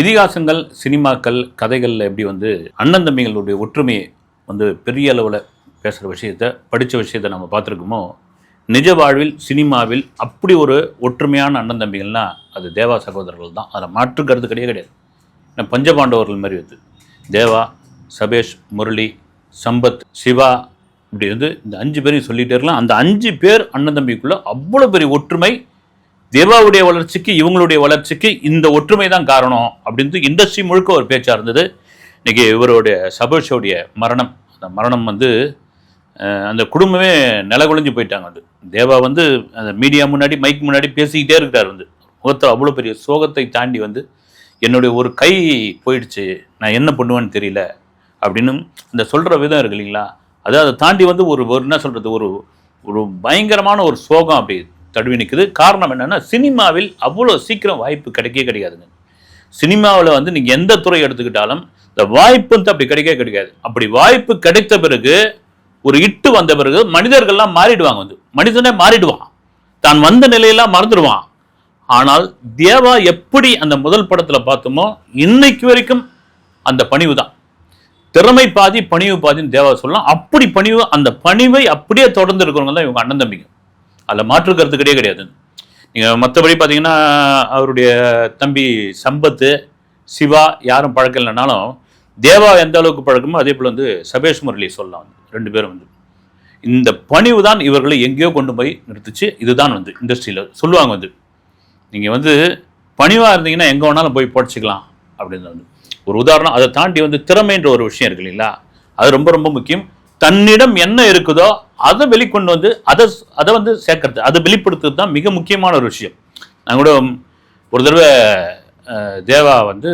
இதிகாசங்கள் சினிமாக்கள் கதைகளில் எப்படி வந்து அண்ணன் தம்பிகளுடைய ஒற்றுமையை வந்து பெரிய அளவில் பேசுகிற விஷயத்த படித்த விஷயத்தை நம்ம பார்த்துருக்கோமோ நிஜ வாழ்வில் சினிமாவில் அப்படி ஒரு ஒற்றுமையான அண்ணன் தம்பிகள்னா அது தேவா சகோதரர்கள் தான். அதில் மாற்று கருத்து கிடையாது கிடையாது. ஏன்னா பஞ்சபாண்டவர்கள் மாதிரி வந்து தேவா சபேஷ் முரளி சம்பத் சிவா இப்படி வந்து இந்த அஞ்சு பேரையும் சொல்லிகிட்டே இருக்கலாம். அந்த அஞ்சு பேர் அண்ணன் தம்பிக்குள்ளே அவ்வளோ பெரிய ஒற்றுமை தேவாவுடைய வளர்ச்சிக்கு இவங்களுடைய வளர்ச்சிக்கு இந்த ஒற்றுமை தான் காரணம் அப்படின்ட்டு இண்டஸ்ட்ரி முழுக்க ஒரு பேச்சாக இருந்தது. இன்னைக்கு இவருடைய சபர்ஷோடைய மரணம். அந்த மரணம் வந்து அந்த குடும்பமே நிலகுலைஞ்சு போயிட்டாங்க அது. தேவா வந்து அந்த மீடியா முன்னாடி மைக் முன்னாடி பேசிக்கிட்டே இருக்கிறார் வந்து. முகத்தில் அவ்வளோ பெரிய சோகத்தை தாண்டி வந்து என்னுடைய ஒரு கை போயிடுச்சு நான் என்ன பண்ணுவேன்னு தெரியல அப்படின்னு இந்த சொல்கிற விதம் இருக்கு இல்லைங்களா? அதாவது அதை தாண்டி வந்து ஒரு ஒரு என்ன சொல்கிறது ஒரு ஒரு பயங்கரமான ஒரு சோகம் அப்படி தடுவி நிற்குது காரணம் என்னென்னா சினிமாவில் அவ்வளோ சீக்கிரம் வாய்ப்பு கிடைக்கவே கிடைக்காதுங்க. சினிமாவில் வந்து நீங்கள் எந்த துறை எடுத்துக்கிட்டாலும் இந்த வாய்ப்பு வந்து அப்படி கிடைக்கவே கிடைக்காது. அப்படி வாய்ப்பு கிடைத்த பிறகு ஒரு இட்டு வந்த பிறகு மனிதர்கள்லாம் மாறிடுவாங்க வந்து. மனிதனே மாறிடுவான். தான் வந்த நிலையெல்லாம் மறந்துடுவான். ஆனால் தேவா எப்படி அந்த முதல் படத்தில் பார்த்தோமோ இன்னைக்கு வரைக்கும் அந்த பணிவு தான். திறமை பாதி பணிவு பாதின்னு தேவா சொல்லலாம். அப்படி பணிவு அந்த பணிவை அப்படியே தொடர்ந்து இருக்கிறவங்க தான் இவங்க அண்ணன் தம்பிங்க. அதில் மாற்று கருத்து கிடையாது கிடையாது. நீங்கள் மற்றபடி பார்த்தீங்கன்னா அவருடைய தம்பி சம்பத்து சிவா யாரும் பழக்கம் இல்லைனாலும் தேவா எந்த அளவுக்கு பழக்கமோ அதே போல் வந்து சபேஷ் முரளி சொல்லலாம் வந்து ரெண்டு பேரும் வந்து. இந்த பணிவு தான் இவர்களை எங்கேயோ கொண்டு போய் நிறுத்துச்சு. இதுதான் வந்து இண்டஸ்ட்ரியில் சொல்லுவாங்க வந்து. நீங்கள் வந்து பணிவாக இருந்தீங்கன்னா எங்கே வேணாலும் போய் படிச்சுக்கலாம் அப்படின்னு வந்து. ஒரு உதாரணம் அதை தாண்டி வந்து திறமைன்ற ஒரு விஷயம் இருக்கு இல்லைங்களா? அது ரொம்ப ரொம்ப முக்கியம். தன்னிடம் என்ன இருக்குதோ அதை வெளிக்கொண்டு வந்து அதை அதை வந்து சேர்க்கறது. அதை வெளிப்படுத்துறது தான் மிக முக்கியமான ஒரு விஷயம். நான் கூட ஒரு தடவை தேவா வந்து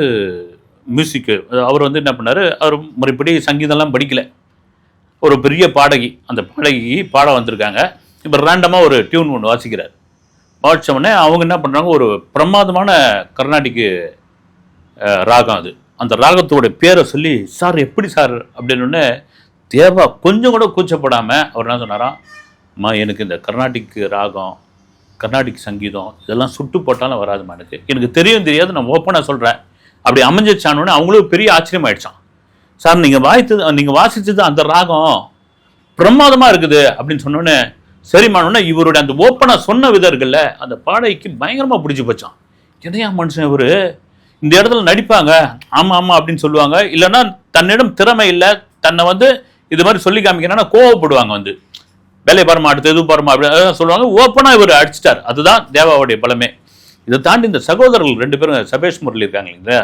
மியூசிக்கு அவர் வந்து என்ன பண்ணார்? அவர் முறைப்படி சங்கீதம்லாம் படிக்கல. ஒரு பெரிய பாடகி. அந்த பாடகி பாட வந்திருக்காங்க. இப்போ ரேண்டமாக ஒரு டியூன் ஒன்று வாசிக்கிறார். வாசிச்ச அவங்க என்ன பண்ணுறாங்க ஒரு பிரமாதமான கர்நாடிக்கு ராகம் அது. அந்த ராகத்தோட பேரை சொல்லி சார் எப்படி சார்? அப்படின்னு தேவா கொஞ்சம் கூட கூச்சப்படாமல் அவர் என்ன சொன்னாராம் அம்மா எனக்கு இந்த கர்நாடிக் ராகம் கர்நாடிக் சங்கீதம் இதெல்லாம் சுட்டு போட்டாலும் வராதுமா எனக்கு. எனக்கு தெரியும் தெரியாது நான் ஓப்பனாக சொல்கிறேன் அப்படி அமைஞ்சிச்சானோடனே அவங்களுக்கு பெரிய ஆச்சரியமாயிடுச்சான் சார் நீங்கள் வாய்த்தது நீங்கள் வாசித்தது அந்த ராகம் பிரமாதமாக இருக்குது. அப்படின்னு சொன்னோன்னே சரிமானோடனே இவருடைய அந்த ஓப்பனாக சொன்ன விதம் இருக்குல்ல அந்த பாடகைக்கு பயங்கரமாக பிடிச்சி போச்சான் எதையா மனுஷன் இவர்? இந்த இடத்துல நடிப்பாங்க. ஆமாம் ஆமாம் அப்படின்னு சொல்லுவாங்க. இல்லைன்னா தன்னிடம் திறமை இல்லை. தன்னை வந்து இது மாதிரி சொல்லி காமிக்கிறேன்னா கோவப்படுவாங்க வந்து. வேலையை பாருமா அடுத்து எது பாருமா அப்படின்னு சொல்லுவாங்க. ஓப்பனாக இவர் அடிச்சிட்டார். அதுதான் தேவாவுடைய பலமே. இதை தாண்டி இந்த சகோதரர்கள் ரெண்டு பேரும் சபேஷ் முரளி இருக்காங்க இல்லைங்களா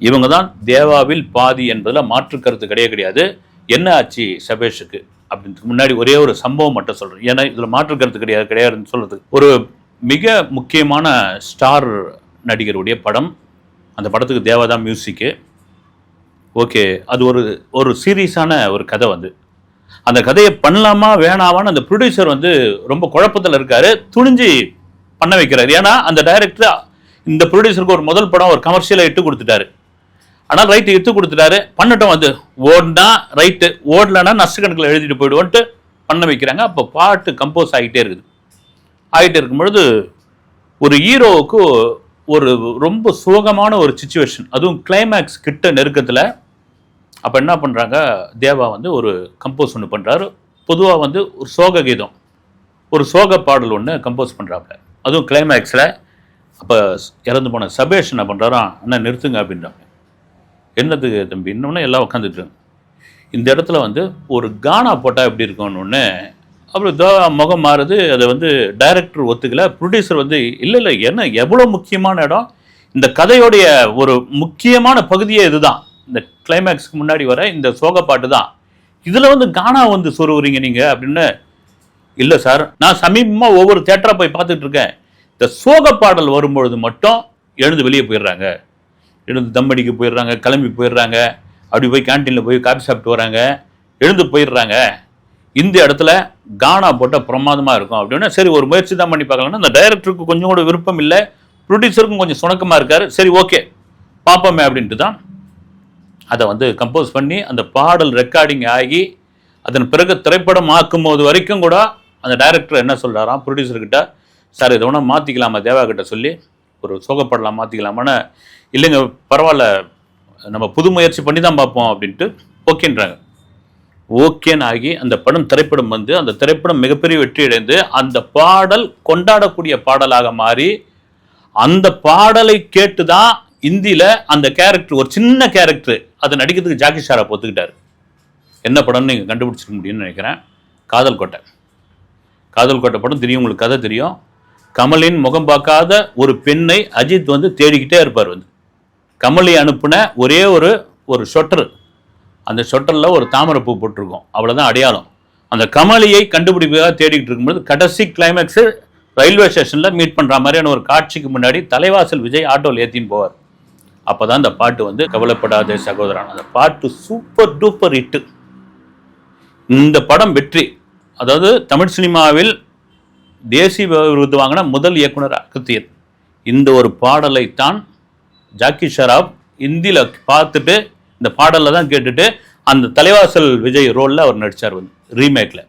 இவங்க தான் தேவாவில் பாதி என்பதில் மாற்று கருத்து கிடையாது கிடையாது. என்ன ஆச்சு சபேஷுக்கு? அப்படின்றதுக்கு முன்னாடி ஒரே ஒரு சம்பவம் மட்டும் சொல்கிறேன் ஏன்னா இதில் மாற்று கருத்து கிடையாது கிடையாதுன்னு சொல்கிறதுக்கு ஒரு மிக முக்கியமான ஸ்டார் நடிகருடைய படம். அந்த படத்துக்கு தேவா தான் மியூசிக்கு. ஓகே அது ஒரு ஒரு சீரியஸான ஒரு கதை வந்து. அந்த கதையை பண்ணலாமா வேணாமான்னு அந்த ப்ரொடியூசர் வந்து ரொம்ப குழப்பத்தில் இருக்காரு. துணிஞ்சு பண்ண வைக்கிறார். ஏன்னா அந்த டைரக்டர் இந்த ப்ரொடியூசருக்கு ஒரு முதல் படம் ஒரு கமர்ஷியலாக இட்டு கொடுத்துட்டாரு. ஆனால் ரைட்டு இட்டு கொடுத்துட்டாரு. பண்ணட்டும் வந்து. ஓடினா ரைட்டு ஓடலைன்னா நஷ்டக்கணக்கில் எழுதிட்டு போயிடுவோன்ட்டு பண்ண வைக்கிறாங்க. அப்போ பாட்டு கம்போஸ் ஆகிட்டே இருக்குது. ஆகிட்டே இருக்கும் பொழுது ஒரு ஹீரோவுக்கு ஒரு ரொம்ப சோகமான ஒரு சுச்சுவேஷன் அதுவும் கிளைமேக்ஸ் கிட்ட நெருக்கத்தில் அப்போ என்ன பண்ணுறாங்க தேவா வந்து ஒரு கம்போஸ் ஒன்று பண்ணுறாரு பொதுவாக வந்து ஒரு சோக கீதம். ஒரு சோக பாடல் ஒன்று கம்போஸ் பண்ணுறாப்புல அதுவும் கிளைமேக்ஸில் அப்போ இறந்து போன சபேஷ் என்ன பண்ணுறாரா அண்ணா நிறுத்துங்க அப்படின்றாங்க என்னத்துக்கு தம்பி? இன்னொன்னே எல்லாம் உட்காந்துட்டு இந்த இடத்துல வந்து ஒரு கானா போட்டால் எப்படி இருக்கும்னு அப்புறம் தோ முகம் மாறுது. அதை வந்து டைரக்டர் ஒத்துக்கல. ப்ரொடியூசர் வந்து இல்லை இல்லை என்ன எவ்வளோ முக்கியமான இடம்? இந்த கதையோடைய ஒரு முக்கியமான பகுதியே இதுதான். இந்த கிளைமேக்ஸ்க்கு முன்னாடி வர இந்த சோக பாட்டு தான். இதில் வந்து கானா வந்து சொருவுறீங்க நீங்கள் அப்படின்னு இல்லை சார் நான் சமீபமாக ஒவ்வொரு தேட்டராக போய் பார்த்துட்டு இருக்கேன். இந்த சோக பாடல் வரும்பொழுது மட்டும் எழுந்து வெளியே போயிடுறாங்க. எழுந்து தம்மடிக்கு போயிடுறாங்க கிளம்பி போயிடுறாங்க. அப்படி போய் கேன்டீனில் போய் காஃபி சாப்பிட்டு வராங்க. எழுந்து போயிடுறாங்க. இந்த இடத்துல கானா போட்டால் பிரமாதமாக இருக்கும் அப்படின்னா சரி ஒரு முயற்சி தான் பண்ணி பார்க்கலாம்னா அந்த டைரக்டருக்கு கொஞ்சம் கூட விருப்பம் இல்லை. ப்ரொடியூசருக்கும் கொஞ்சம் சுணக்கமாக இருக்கார். சரி ஓகே பார்ப்போமே அப்படின்ட்டு தான் அதை வந்து கம்போஸ் பண்ணி அந்த பாடல் ரெக்கார்டிங் ஆகி அதன் பிறகு திரைப்படம் ஆக்கும் போது வரைக்கும் கூட அந்த டைரக்டர் என்ன சொல்கிறாராம் ப்ரொடியூசர்கிட்ட சார் இதை ஒன்றா மாற்றிக்கலாமா தேவா கிட்ட சொல்லி ஒரு சோகப்படலாம் மாற்றிக்கலாமான்னு இல்லைங்க பரவாயில்ல நம்ம புது முயற்சி பண்ணி தான் பார்ப்போம் அப்படின்ட்டு ஓகேன்றாங்க. ஓகேன்னு ஆகி அந்த படம் திரைப்படம் வந்து அந்த திரைப்படம் மிகப்பெரிய வெற்றி அடைந்து அந்த பாடல் கொண்டாடக்கூடிய பாடலாக மாறி அந்த பாடலை கேட்டு தான் இந்தியில அந்த கேரக்டர் ஒரு சின்ன கேரக்டர் அதை நடிக்கிறதுக்கு ஜாக்கி ஷாரா பொத்துக்கிட்டாரு என்ன படம்னு நீங்கள் கண்டுபிடிச்சிக்க முடியும்னு நினைக்கிறேன். காதல் கோட்டை காதல் கோட்டை படம் தெரியும் உங்களுக்கு கதை தெரியும். கமலின் முகம் பார்க்காத ஒரு பெண்ணை அஜித் வந்து தேடிக்கிட்டே இருப்பார் வந்து. கமலி அனுப்பின ஒரே ஒரு ஒரு சொட்டர் அந்த சொட்டரில் ஒரு தாமரை பூ போட்டிருக்கும். அவ்வளோதான் அடையாளம். அந்த கமலியை கண்டுபிடிப்பதாக தேடிக்கிட்டு இருக்கும்போது கடைசி கிளைமேக்ஸு ரயில்வே ஸ்டேஷனில் மீட் பண்ணுற மாதிரியான ஒரு காட்சிக்கு முன்னாடி தலைவாசல் விஜய் ஆட்டோவில் ஏற்றின்னு போவார். அப்போ தான் அந்த பாட்டு வந்து கவலைப்படாத சகோதரன். அந்த பாட்டு சூப்பர் டூப்பர் ஹிட்டு இந்த படம் வெற்றி. அதாவது தமிழ் சினிமாவில் தேசிய விருது வாங்கின முதல் இயக்குனர் அகத்தியர். இந்த ஒரு பாடலை தான் ஜாக்கி ஷராப் இந்தியில் பார்த்துட்டு இந்த பாடலில் தான் கேட்டுட்டு அந்த தலைவாசல் விஜய் ரோலில் அவர் நடித்தார் வந்து ரீமேக்கில்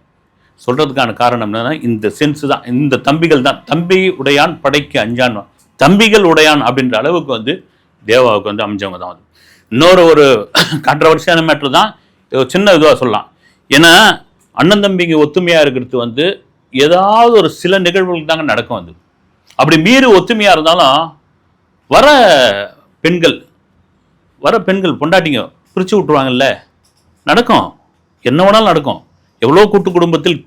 சொல்கிறதுக்கான காரணம் என்னன்னா இந்த சென்ஸ் தான் இந்த தம்பிகள் தான். தம்பி உடையான் படைக்கு அஞ்சான். தம்பிகள் உடையான் அப்படின்ற அளவுக்கு வந்து தேவாவுக்கு வந்து அமைஞ்சவங்க தான் வந்து இன்னொரு ஒரு கான்ட்ரவர்சியான மேட்ரு தான் ஒரு சின்ன இதுவாக சொல்லலாம். ஏன்னா அண்ணன் தம்பிங்க ஒத்துமையாக இருக்கிறது வந்து ஏதாவது ஒரு சில நிகழ்வுகள் தாங்க நடக்கும் வந்து அப்படி மீறி ஒத்துமையாக இருந்தாலும் வர பெண்கள் வர பெண்கள் பொண்டாட்டிங்க பிரித்து விட்ருவாங்கல்ல நடக்கும். என்ன வேணாலும் நடக்கும். எவ்வளோ கூட்டு குடும்பத்தில்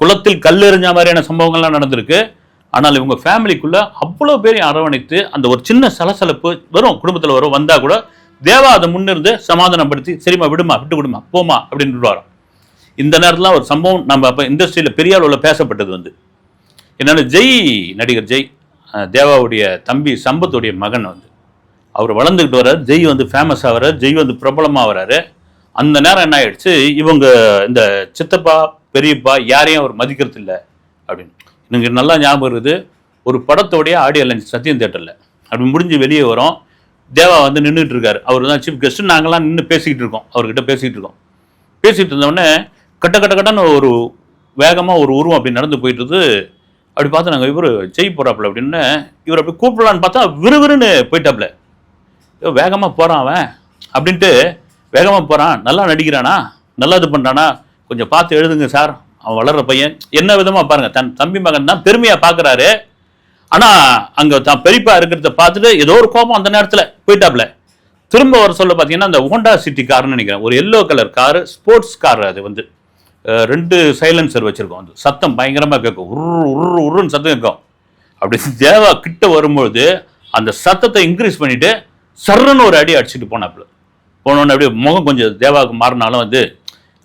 குளத்தில் கல் எறிஞ்ச மாதிரியான சம்பவங்கள்லாம் நடந்திருக்கு. ஆனால் இவங்க ஃபேமிலிக்குள்ளே அவ்வளோ பேரையும் அரவணைத்து அந்த ஒரு சின்ன சலசலப்பு வரும் குடும்பத்தில் வரும் வந்தால் கூட தேவா அதை முன்னிருந்து சமாதானப்படுத்தி சரிம்மா விடுமா விட்டு கொடுமா போமா அப்படின்னு விடுவாராம் இந்த நேரத்தில் ஒரு சம்பவம் நம்ம அப்போ இண்டஸ்ட்ரியில் பெரிய அளவில் பேசப்பட்டது வந்து. என்னென்னா ஜெய் நடிகர் ஜெய் தேவாவுடைய தம்பி சம்பத்துடைய மகன் வந்து. அவர் வளர்ந்துக்கிட்டு வர்றார் ஜெய் வந்து ஃபேமஸ் ஆகிறார் ஜெய் வந்து பிரபலமாக வர்றாரு. அந்த நேரம் என்ன ஆயிடுச்சு? இவங்க இந்த சித்தப்பா பெரியப்பா யாரையும் அவர் மதிக்கிறது இல்லை அப்படின்னு. எனக்கு நல்லா ஞாபகம் இருக்குது. ஒரு படத்தோடைய ஆடியோ லஞ்ச் சத்யம் தேட்டரில் அப்படி முடிஞ்சு வெளியே வரோம். தேவா வந்து நின்றுட்டு இருக்காரு அவர் தான் சீஃப் கெஸ்ட்டு நாங்களாம் நின்று பேசிக்கிட்டு இருக்கோம். அவர்கிட்ட பேசிக்கிட்டு இருக்கோம். பேசிகிட்டு இருந்தோடனே கட்ட கட்ட கட்டன்னு ஒரு வேகமாக ஒரு உருவம் அப்படி நடந்து போயிட்டு அப்படி பார்த்து நாங்கள் இவர் ஜெய் போகிறாப்புல அப்படின்னு இவர் அப்படி கூப்பிடலான்னு பார்த்தா விறுவிறுன்னு போயிட்டாப்புல. ஐயோ வேகமாக போகிறான் அவன். அப்படின்ட்டு வேகமாக போகிறான் நல்லா நடிக்கிறானா? நல்லா இது பண்ணுறானா கொஞ்சம் பார்த்து எழுதுங்க சார். அவன் வளர்ற பையன். என்ன விதமாக பாருங்க தன் தம்பி மகன் தான் பெருமையாக பார்க்குறாரு ஆனால் அங்கே தான் பெரியப்பா இருக்கிறத பார்த்துட்டு ஏதோ ஒரு கோபம் அந்த நேரத்தில் போயிட்டாப்புல திரும்ப வர சொல்ல பார்த்தீங்கன்னா அந்த ஹோண்டா சிட்டி கார்னு நினைக்கிறேன். ஒரு yellow colour car sports car அது வந்து. ரெண்டு சைலன்சர் வச்சுருக்கோம். அந்த சத்தம் பயங்கரமாக கேட்கும். உரு உரு உருன்னு சத்தம் கேட்கும். அப்படி தேவா கிட்ட வரும்பொழுது அந்த சத்தத்தை இன்க்ரீஸ் பண்ணிட்டு சர்றன்னு ஒரு அடி அடிச்சுட்டு போனாப்புல போனோன்னு அப்படியே முகம் கொஞ்சம் தேவாவுக்கு மாறினாலும் வந்து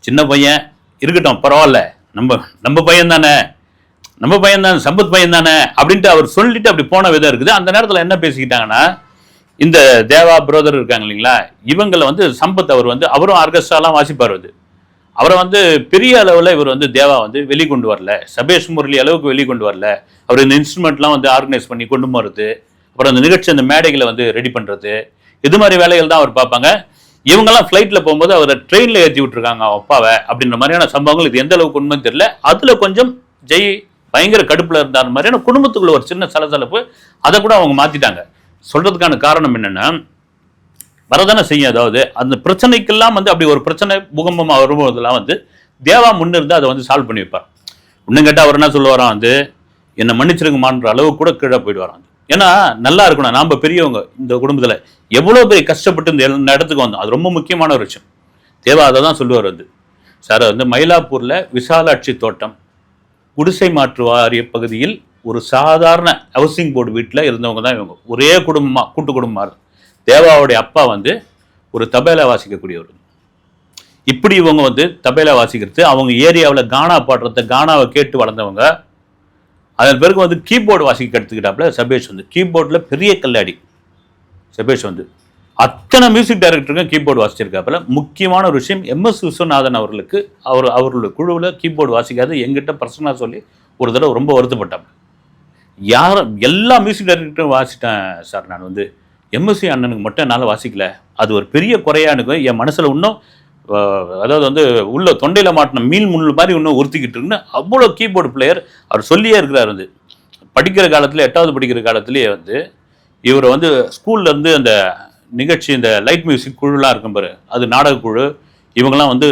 சின்ன பையன் இருக்கட்டும் பரவாயில்ல. நம்ம நம்ம பையன் தானே நம்ம பையன் தானே சம்பத் பையன் தானே அப்படின்ட்டு அவர் சொல்லிட்டு அப்படி போன விதம் இருக்குது. அந்த நேரத்தில் என்ன பேசிக்கிட்டாங்கன்னா இந்த தேவா புரோதர் இருக்காங்க இல்லைங்களா? இவங்களை வந்து சம்பத் அவர் வந்து அவரும் ஆர்கெஸ்ட்ராலாம் வாசிப்பார் வந்து அவரை வந்து பெரிய அளவில் இவர் வந்து தேவா வந்து வெளிக்கொண்டு வரல. சபேஷ் முரளி அளவுக்கு வெளிக்கொண்டு வரல. அவர் இந்த இன்ஸ்ட்ருமெண்ட்லாம் வந்து ஆர்கனைஸ் பண்ணி கொண்டு போகிறது அப்புறம் அந்த நிகழ்ச்சி அந்த மேடைகளை வந்து ரெடி பண்ணுறது இது மாதிரி வேலைகள் தான் அவர் பார்ப்பாங்க. இவங்கெல்லாம் ஃப்ளைட்டில் போகும்போது அவரை ட்ரெயினில் ஏற்றி விட்டுருக்காங்க அவன் அப்பாவை அப்படின்ற மாதிரியான சம்பவங்கள் இது எந்த அளவுக்கு உண்மைன்னு தெரியல. அதில் கொஞ்சம் ஜெய் பயங்கர கடுப்பில் இருந்தார் மாதிரியான குடும்பத்துக்குள்ள ஒரு சின்ன சலசலப்பு அதை கூட அவங்க மாற்றிட்டாங்க சொல்கிறதுக்கான காரணம் என்னென்னா வரதானே செய்யும் அதாவது அந்த பிரச்சனைக்கெல்லாம் வந்து அப்படி ஒரு பிரச்சனை பூகம்பமாக வரும்போதெல்லாம் வந்து தேவா முன்னிருந்து அதை வந்து சால்வ் பண்ணி வைப்பார். இன்னும் கேட்டால் அவர் என்ன சொல்லுவாராம் வந்து என்னை மன்னிச்சிருங்கமான்ற அளவு கூட கீழே போயிடுவாராம் ஏன்னா நல்லா இருக்கணும். நாம் பெரியவங்க இந்த குடும்பத்தில் எவ்வளோ பெரிய கஷ்டப்பட்டு இந்த இடத்துக்கு வந்தோம். அது ரொம்ப முக்கியமான ஒரு விஷயம். தேவா அதை தான் சொல்லுவார் வந்து. சார் வந்து மயிலாப்பூரில் விசாலாட்சி தோட்டம் குடிசை மாற்று வாரிய பகுதியில் ஒரு சாதாரண ஹவுசிங் போர்டு வீட்டில் இருந்தவங்க தான் இவங்க. ஒரே குடும்பமாக கூட்டு குடும்பமாக இருக்கும் தேவாவுடைய அப்பா வந்து ஒரு தபேலா வாசிக்கக்கூடியவர். இப்படி இவங்க வந்து தபேலா வாசிக்கிறது அவங்க ஏரியாவில் கானா பாடுறத கானாவை கேட்டு வளர்ந்தவங்க அதன் பிறகு வந்து கீபோர்டு வாசிக்க எடுத்துக்கிட்டாப்புல சபேஷ் வந்து. கீபோர்டில் பெரிய கல்லாடி. சபேஷ் வந்து. அத்தனை மியூசிக் டைரக்டருக்கும் கீபோர்டு வாசிச்சிருக்காப்புல. முக்கியமான ஒரு விஷயம் எம்எஸ் விஸ்வநாதன் அவர்களுக்கு அவர் அவர்களுடைய குழுவில் கீபோர்டு வாசிக்காது எங்கிட்ட பர்சனலாக சொல்லி ஒரு தடவை ரொம்ப வருத்தப்பட்டாங்க யார் எல்லா மியூசிக் டைரக்டரும் வாசிட்டேன் சார் நான் வந்து. எம்எஸ்சி அண்ணனுக்கு மட்டும் என்னால் வாசிக்கல. அது ஒரு பெரிய குறையா எனக்கு என் மனசில் இன்னும் அதாவது வந்து உள்ள தொண்டையில் மாட்டின மீன் முள் மாதிரி இன்னும் உறுத்திக்கிட்டு இருக்குன்னு அவ்வளோ கீபோர்டு பிளேயர் அவர் சொல்லியே இருக்கிறார் வந்து. படிக்கிற காலத்தில் எட்டாவது படிக்கிற காலத்திலேயே வந்து இவர் வந்து ஸ்கூல்லேருந்து அந்த நிகழ்ச்சி இந்த லைட் மியூசிக் குழுலாம் இருக்கும் பாரு அது நாடகக்குழு. குழு இவங்கெல்லாம் வந்து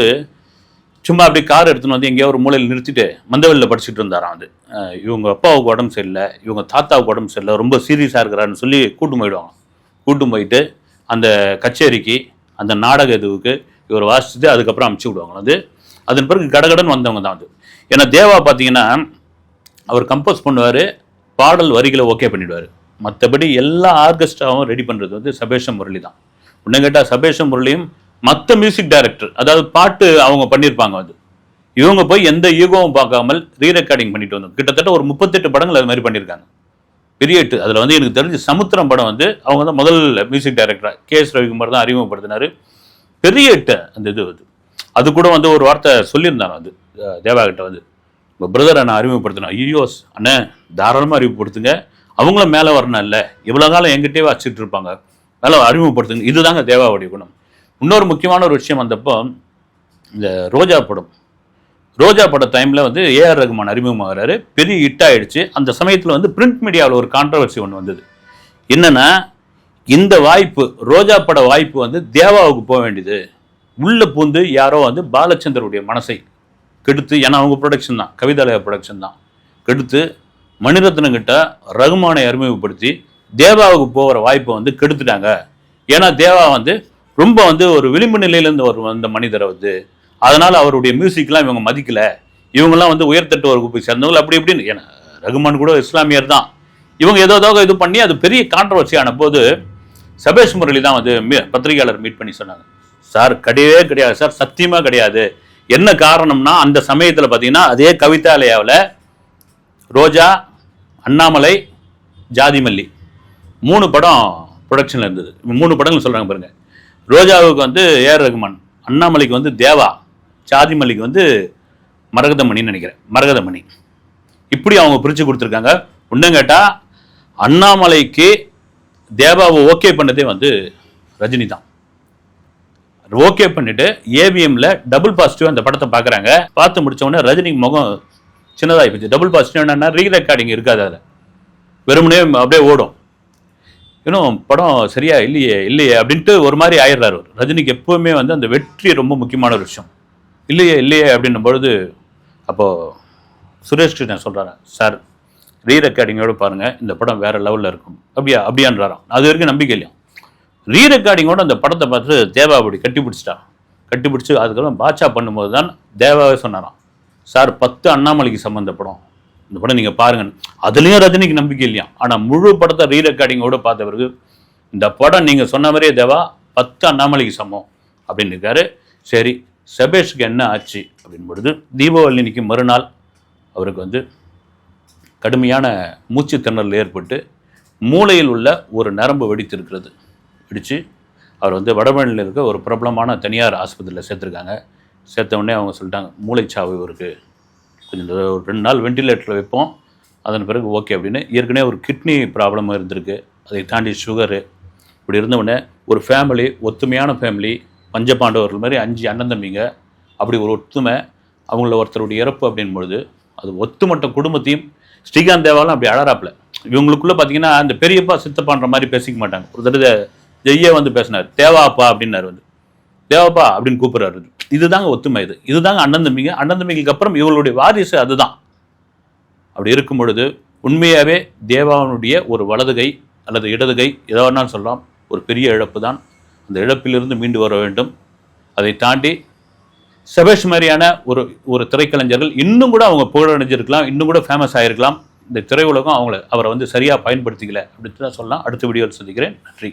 சும்மா அப்படியே கார் எடுத்துன்னு வந்து எங்கேயோ ஒரு மூலையில் நிறுத்திட்டு மந்தவெளியில் படிச்சுட்டு இருந்தாராம் அது இவங்க அப்பாவுக்கு உடம்பு சரியில்லை இவங்க தாத்தாவுக்கு உடம்பு சரியில்லை ரொம்ப சீரியஸாக இருக்கிறாருன்னு சொல்லி கூட்டு போயிடுவாங்க கூட்டு போயிட்டு அந்த கச்சேரிக்கு அந்த நாடக இதுவுக்கு இவர் வாசிச்சுட்டு அதுக்கப்புறம் அமுச்சு விடுவாங்க அது அதன் பிறகு கடகடன் வந்தவங்க தான் அது. ஏன்னா தேவா பார்த்தீங்கன்னா அவர் கம்போஸ் பண்ணுவார் பாடல் வரிகளை ஓகே பண்ணிடுவார். மற்றபடி எல்லா ஆர்கெஸ்ட்ராவும் ரெடி பண்ணுறது வந்து சபேஷம் முரளி தான். ஒன்று கேட்டால் சபேஷம் முரளியும் மற்ற மியூசிக் டைரக்டர் அதாவது பாட்டு அவங்க பண்ணியிருப்பாங்க அது. இவங்க போய் எந்த ஈகோவும் பார்க்காமல் ரீ ரெக்கார்டிங் பண்ணிட்டு வந்தோம். கிட்டத்தட்ட ஒரு முப்பத்தெட்டு படங்கள் அது மாதிரி பண்ணியிருக்காங்க பெரிய எட்டு அதில் வந்து எனக்கு தெரிஞ்சு சமுத்திரம் படம் வந்து அவங்க தான் முதல் மியூசிக் டைரக்டராக கே எஸ் ரவிக்குமார் தான் அறிமுகப்படுத்தினார். பெரிய எட்டு அந்த இது அது அது கூட வந்து ஒரு வார்த்தை சொல்லியிருந்தான் அது தேவாகிட்ட தேவா கிட்ட வந்து. உங்கள் பிரதரை நான் அறிமுகப்படுத்தினேன் ஐயோஸ் அண்ணே தாராளமாக அறிமுகப்படுத்துங்க. அவங்களும் மேலே வரணும் இல்லை. இவ்வளோ காலம் எங்கிட்டே வச்சுட்டு இருப்பாங்க. மேலே அறிமுகப்படுத்துங்க. இதுதாங்க தேவாவுடைய குணம். இன்னொரு முக்கியமான ஒரு விஷயம் வந்தப்போ இந்த ரோஜா படம். ரோஜா பட டைமில் வந்து ஏஆர் ரகுமான் அறிமுகமாகிறாரு. பெரிய ஹிட் ஆகிடுச்சு அந்த சமயத்தில் வந்து பிரிண்ட் மீடியாவில் ஒரு கான்ட்ரவர்சி ஒன்று வந்தது. என்னென்னா இந்த வாய்ப்பு ரோஜா பட வாய்ப்பு வந்து தேவாவுக்கு போக வேண்டியது. உள்ள பூந்து யாரோ வந்து பாலச்சந்தருடைய மனசை கெடுத்து ஏன்னா அவங்க ப்ரொடக்ஷன் தான் கவிதாலய ப்ரொடக்ஷன் தான். கெடுத்து மணிரத்னங்கிட்ட ரகுமானை அறிமுகப்படுத்தி தேவாவுக்கு போகிற வாய்ப்பை வந்து கெடுத்துட்டாங்க. ஏன்னா தேவா வந்து ரொம்ப வந்து ஒரு விளிம்பு நிலையிலேருந்து ஒரு வந்த மனிதரை வந்து அதனால் அவருடைய மியூசிக்லாம் இவங்க மதிக்கல. இவங்கெல்லாம் வந்து உயர்த்தட்டு ஒரு குப்பை சேர்ந்தவங்க அப்படி இப்படின்னு ஏன்னா ரகுமான் கூட இஸ்லாமியர் தான். இவங்க ஏதோ ஏதோ இது பண்ணி அது பெரிய கான்ட்ரவர்சி ஆன போது சபேஷ் முரளி தான் வந்து மீ- பத்திரிகையாளர் மீட் பண்ணி சொன்னாங்க. சார் கிடையவே கிடையாது. சார் சத்தியமாக கிடையாது. என்ன காரணம்னா அந்த சமயத்தில் பார்த்தீங்கன்னா அதே கவிதாலயாவில் ரோஜா அண்ணாமலை ஜாதிமல்லி மூணு படம் ப்ரொடக்ஷனில் இருந்தது. மூணு படங்கள் சொல்கிறாங்க பாருங்கள் ரோஜாவுக்கு வந்து ஏஆர் ரகுமான் அண்ணாமலைக்கு வந்து தேவா ஜாதிமல்லிக்கு வந்து மரகதமணின்னு நினைக்கிறேன். மரகதமணி. இப்படி அவங்க பிரித்து கொடுத்துருக்காங்க. ஒன்றும் கேட்டால் அண்ணாமலைக்கு தேவாவை ஓகே பண்ணதே வந்து ரஜினி தான். ஓகே பண்ணிட்டு ஏவிஎம்ல டபுள் பாசிட்டிவ் அந்த படத்தை பார்க்குறாங்க. பார்த்து முடிச்சவொடனே ரஜினி ரஜினிக்கு முகம் சின்னதாகி போச்சு. டபுள் பாசிட்டிவ் என்னன்னா ரீ ரெக்கார்டிங் இருக்காது அதில். வெறுமனே அப்படியே ஓடும். இன்னும் படம் சரியா இல்லையே இல்லையே அப்படின்ட்டு ஒரு மாதிரி ஆயிடுறாரு ரஜினிக்கு எப்பவுமே வந்து அந்த வெற்றி ரொம்ப முக்கியமான ஒரு விஷயம். இல்லையே இல்லையே அப்படின்னும் பொழுது அப்போது சுரேஷ் கிருஷ்ணன் சொல்கிறாரு சார் ரீ ரெக்கார்டிங்கோட பாருங்கள் இந்த படம் வேற லெவலில் இருக்கும். அப்படியா? அப்படியான்றாராம். அது வரைக்கும் நம்பிக்கை இல்லையா? ரீ ரெக்கார்டிங்கோட அந்த படத்தை பார்த்து தேவா அப்படி கட்டி பிடிச்சிட்டா? கட்டி பிடிச்சி அதுக்கப்புறம் பாட்சா பண்ணும்போது தான் தேவாவே சொன்னாராம். சார் பத்து அண்ணாமலைக்கு சம்மந்த படம். இந்த படம் நீங்கள் பாருங்கள் அதுலேயும் ரஜினிக்கு நம்பிக்கை இல்லையா? ஆனால் முழு படத்தை ரீ ரெக்கார்டிங்கோட பார்த்த பிறகு இந்த படம் நீங்கள் சொன்ன மாதிரியே தேவா பத்து அண்ணாமலைக்கு சமம். அப்படின்னு இருக்காரு. சரி சபேஷுக்கு என்ன ஆச்சு? அப்படின் பொழுது தீபாவளி இன்னைக்கு மறுநாள் அவருக்கு வந்து கடுமையான மூச்சு திணறல் ஏற்பட்டு மூளையில் உள்ள ஒரு நரம்பு வெடித்திருக்கிறது. வெடித்து அவர் வந்து வடபழனியில் இருக்க ஒரு பிரபலமான தனியார் ஆஸ்பத்திரியில் சேர்த்துருக்காங்க. சேர்த்த உடனே அவங்க சொல்லிட்டாங்க மூளைச்சாவு இவருக்கு. கொஞ்சம் ஒரு ரெண்டு நாள் வெண்டிலேட்டரில் வைப்போம். அதன் பிறகு ஓகே அப்படின்னு. ஏற்கனவே ஒரு கிட்னி ப்ராப்ளமும் இருந்திருக்கு. அதை தாண்டி சுகரு இப்படி இருந்த உடனே ஒரு ஃபேமிலி ஒத்துமையான ஃபேமிலி பஞ்சபாண்டவர்கள் மாதிரி அஞ்சு அண்ணன் தம்பிங்க. அப்படி ஒரு ஒத்துமை அவங்கள ஒருத்தருடைய இறப்பு அப்படின் பொழுது அது ஒத்துமட்ட குடும்பத்தையும் ஸ்ரீகாந்த் தேவாலாம் அப்படி அழறாப்புல. இவங்களுக்குள்ள பார்த்தீங்கன்னா அந்த பெரியப்பா சித்தப்பான்ற மாதிரி பேசிக்க மாட்டாங்க. ஒரு தடவை ஜெய்யே வந்து பேசினார். தேவாப்பா அப்படின்னாரு வந்து. தேவாப்பா அப்படின்னு கூப்பிடுறாரு இதுதாங்க ஒத்துமை இது. இதுதாங்க அண்ணன் தம்பிங்க அண்ணன் தம்பிங்களுக்கு அப்புறம் இவங்களுடைய வாரிசு அதுதான். அப்படி இருக்கும் பொழுது உண்மையாகவே தேவாவனுடைய ஒரு வலது கை அல்லது இடதுகை கை சொல்லலாம் ஒரு பெரிய இழப்பு தான் அந்த இழப்பிலிருந்து மீண்டு வர வேண்டும். அதை தாண்டி செபேஷ் மாதிரியான ஒரு ஒரு திரைக்கலைஞர்கள் இன்னும் கூட அவங்க புகழடைஞ்சிருக்கலாம் இன்னும் கூட ஃபேமஸ் ஆகிருக்கலாம் இந்த திரையுலகம் அவங்கள அவரை வந்து சரியாக பயன்படுத்திக்கல அப்படின்னு தான் சொல்லலாம். அடுத்த வீடியோவில் சந்திக்கிறேன். நன்றி.